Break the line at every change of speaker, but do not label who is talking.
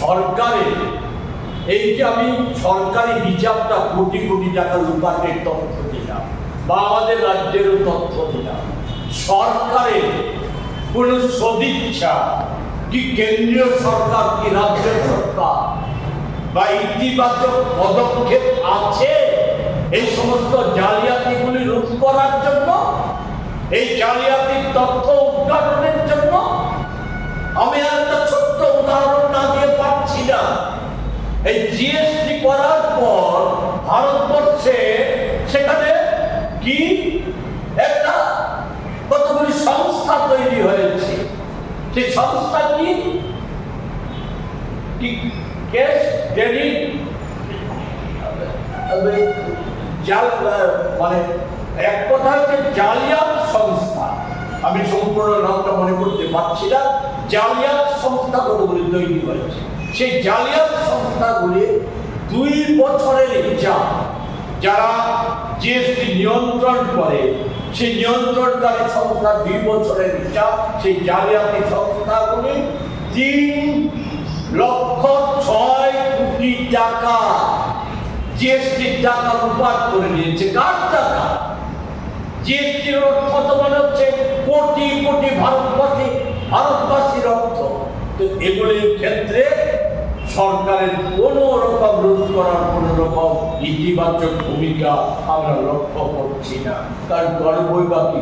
সরকারের এই যে আমি সরকারি হিসাবটা কোটি কোটি টাকা লুকাটের তথ্য দিলাম বা আমাদের রাজ্যেরও তথ্য দিলাম সরকারের কোনো সদিচ্ছা কি কেন্দ্রীয় সরকার, কি রাজ্য সরকার বা ইতিবাচক পদক্ষেপ আছে এই সমস্ত জালিয়াতিগুলি রোধ করার জন্য? এই জালিয়াতির তথ্য উদ্ঘাটনের জিএসটি করার পর ভারতবর্ষে সেখানে কি একটা কতগুলি সংস্থা তৈরি হয়েছে? সেই সংস্থা কি? মানে সংস্থা। আমি সম্পূর্ণ নামটা মনে করতে পারছি না। জালিয়াত সংস্থা তৈরি হয়েছে সেই জালিয়াত সংস্থাগুলি দুই বছরের হিসাব যারা জিএসটি নিয়ন্ত্রণ করে, সেই নিয়ন্ত্রণকারী সংস্থা দুই বছরের হিসাব সেই জালিয়াতি সংস্থাগুলি তিন লক্ষ ছয় কোটি টাকা জিএসটির টাকা রূপার করে নিয়েছে। কার টাকা? জিএসটির অর্থ তো মনে হচ্ছে কোটি কোটি ভারতবাসী ভারতবাসীর অর্থ তো এগুলির ক্ষেত্রে সরকারের কোনো রকম রোধ করার কোনো রকম ইতিবাচক ভূমিকা আমরা লক্ষ্য করছি না তার গর্বই বা কি?